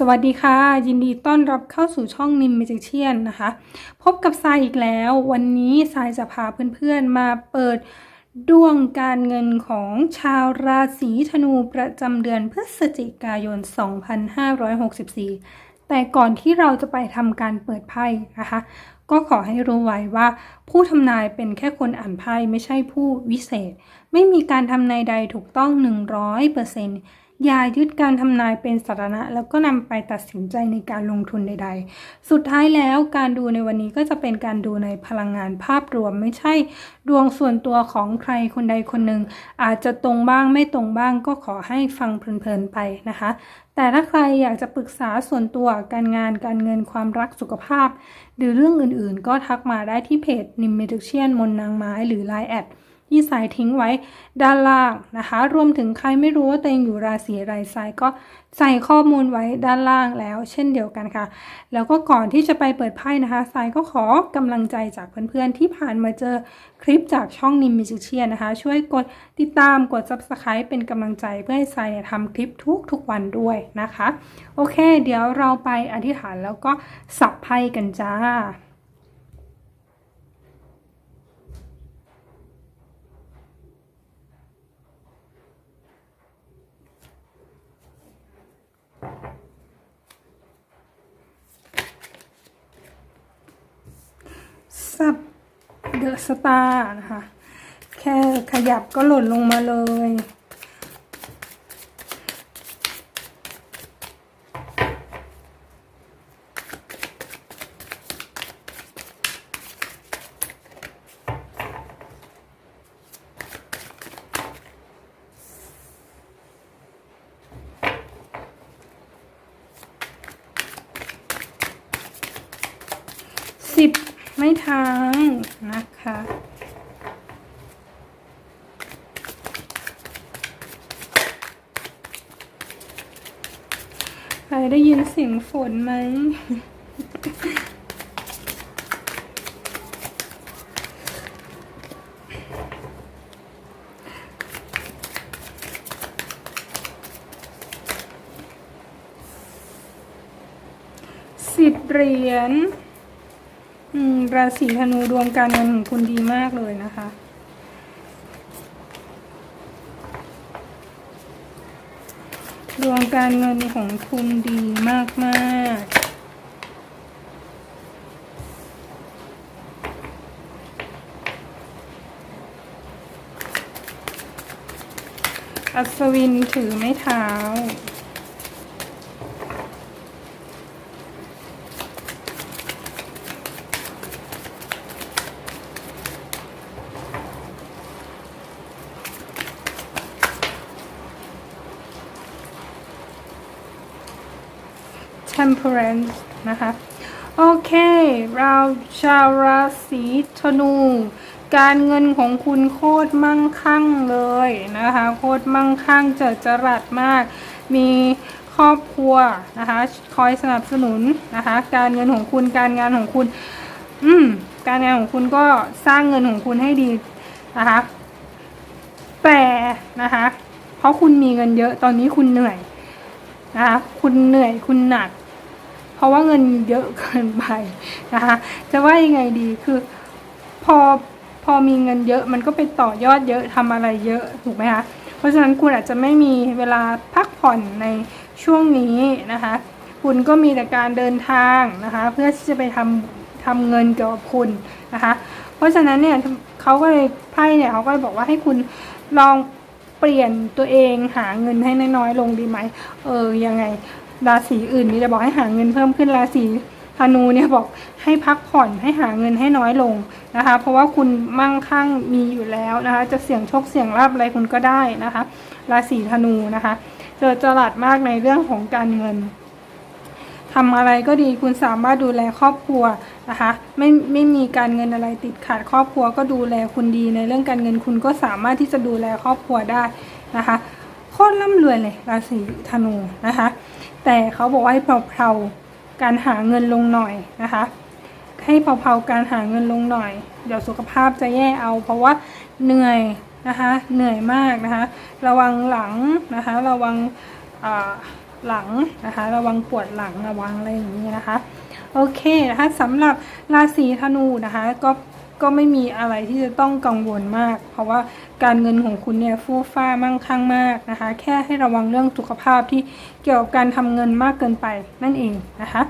สวัสดีค่ะ ยินดีต้อนรับเข้าสู่ช่องนิมเมจิเชียนนะคะ พบกับทรายอีกแล้ว วันนี้ทรายจะพาเพื่อนๆมาเปิดดวงการเงินของชาวราศีธนูประจำเดือนพฤศจิกายน 2564 แต่ก่อนที่เราจะไปทำการเปิดไพ่นะคะ ก็ขอให้รู้ไว้ว่าผู้ทำนายเป็นแค่คนอ่านไพ่ไม่ใช่ผู้วิเศษ ไม่มีการทำนายใดถูกต้อง 100% อย่ายึดการทำนายเป็นสาระแล้วก็นำไปตัดสินใจในการลงทุนใด ๆ สุดท้ายแล้วการดูในวันนี้ก็จะเป็นการดูในพลังงานภาพรวมไม่ใช่ ดวงส่วนตัวของใครคนใดคนหนึ่ง อาจจะตรงบ้างไม่ตรงบ้างก็ขอให้ฟังเพลินๆไปนะคะ แต่ถ้าใครอยากจะปรึกษาส่วนตัวการงานการเงินความรักสุขภาพ หรือเรื่องอื่นๆ ก็ทักมาได้ที่เพจนิมเมจิเชียนมนนางไม้หรือ Line แอด ที่สายทิ้งไว้ด้านล่างนะคะ รวมถึงใครไม่รู้ว่าตัวเองอยู่ราศีอะไรสายก็ใส่ข้อมูลไว้ด้านล่างแล้ว เช่นเดียวกันค่ะ แล้วก็ก่อนที่จะไปเปิดไพ่นะคะสายก็ขอกำลังใจจากเพื่อนๆที่ผ่านมาเจอคลิปจากช่องนิมมิจิเชียนะคะ ช่วยกดติดตามกด subscribe เป็นกำลังใจเพื่อให้สายเนี่ยทำคลิปทุกๆวันด้วยนะคะ โอเค เดี๋ยวเราไปอธิษฐานแล้วก็สับไพ่กันจ้า สับเดอะสตาร์นะคะ แค่ขยับก็หล่นลงมาเลย สิบ ไม่ทางนะคะ ใครได้ยินเสียงฝนไหมสิบเหรียญ ราศีธนูดวงการเงินของคุณดีมากเลยนะคะ ดวงการเงินของคุณดีมากมากอัศวินถือไม้เท้า temperance นะคะ โอเค เราชาวราศีธนู การเงินของคุณโคตรมั่งคั่งเลยนะคะ โคตรมั่งคั่งเจิดจรัสมาก มีครอบครัวนะคะ คอยสนับสนุนนะคะ การเงินของคุณ การงานของคุณ อืม การงานของคุณก็สร้างเงินของคุณให้ดีนะคะ แต่นะคะ เพราะคุณมีเงินเยอะ ตอนนี้คุณเหนื่อยนะคะ คุณเหนื่อย คุณหนัก เพราะว่าเงินเยอะเกินไปนะคะจะว่ายังไงดีคือพอพอมีเงินเยอะมันก็ไปต่อยอดเยอะทำอะไรเยอะถูกไหมคะเพราะฉะนั้นคุณอาจจะไม่มีเวลาพักผ่อนในช่วงนี้นะคะ คุณก็มีแต่การเดินทางนะคะ เพื่อที่จะไปทำทำเงินเกี่ยวกับคุณนะคะ เพราะฉะนั้นเนี่ยเขาก็เลยไพ่เนี่ยเขาก็เลยบอกว่าให้คุณลองเปลี่ยนตัวเองหาเงินให้น้อยๆลงดีไหมเออยังไง ราศีอื่นนี่จะบอกให้หาเงินเพิ่มขึ้นราศีธนูเนี่ยบอกให้พักผ่อนให้หาเงินให้น้อยลงนะคะ เพราะว่าคุณมั่งคั่งมีอยู่แล้วนะคะ จะเสี่ยงโชคเสี่ยงลาบอะไรคุณก็ได้นะคะ ราศีธนูนะคะ เจอจลัดมากในเรื่องของการเงินทำอะไรก็ดีคุณสามารถดูแลครอบครัวนะคะไม่ไม่มีการเงินอะไรติดขัดครอบครัวก็ดูแลคุณดีในเรื่องการเงินคุณก็สามารถที่จะดูแลครอบครัวได้นะคะโคตรร่ำรวยเลยราศีธนูนะคะ แต่เขาบอกว่าให้เพลาๆการหาเงินลงหน่อยนะคะ ให้เพลาๆการหาเงินลงหน่อย เดี๋ยวสุขภาพจะแย่เอา เพราะว่าเหนื่อยนะคะเหนื่อยมากนะคะ ระวังหลังนะคะ ระวังหลังนะคะ ระวังปวดหลังระวังอะไรอย่างนี้นะคะ โอเคนะคะสำหรับราศีธนูนะคะก็ ก็ไม่มีอะไรที่จะต้องกังวลมาก เพราะว่าการเงินของคุณเนี่ยฟู่ฟ้ามั่งคั่งมากนะคะ แค่ให้ระวังเรื่องสุขภาพที่เกี่ยวกับการทำเงินมากเกินไปนั่นเองนะคะ